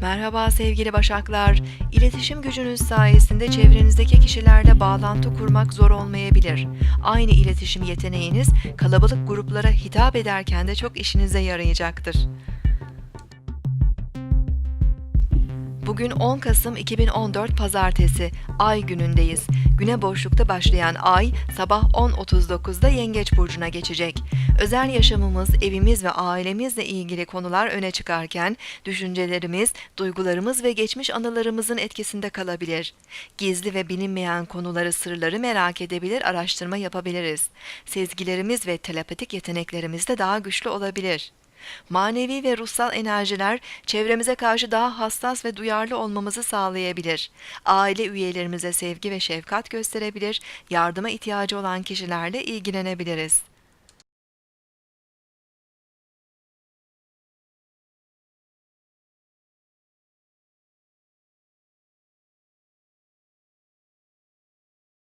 Merhaba sevgili Başaklar. İletişim gücünüz sayesinde çevrenizdeki kişilerle bağlantı kurmak zor olmayabilir. Aynı iletişim yeteneğiniz kalabalık gruplara hitap ederken de çok işinize yarayacaktır. Bugün 10 Kasım 2014 Pazartesi, Ay günündeyiz. Güne boşlukta başlayan Ay, sabah 10.39'da Yengeç Burcu'na geçecek. Özel yaşamımız, evimiz ve ailemizle ilgili konular öne çıkarken, düşüncelerimiz, duygularımız ve geçmiş anılarımızın etkisinde kalabilir. Gizli ve bilinmeyen konuları, sırları merak edebilir, araştırma yapabiliriz. Sezgilerimiz ve telepatik yeteneklerimiz de daha güçlü olabilir. Manevi ve ruhsal enerjiler çevremize karşı daha hassas ve duyarlı olmamızı sağlayabilir. Aile üyelerimize sevgi ve şefkat gösterebilir, yardıma ihtiyacı olan kişilerle ilgilenebiliriz.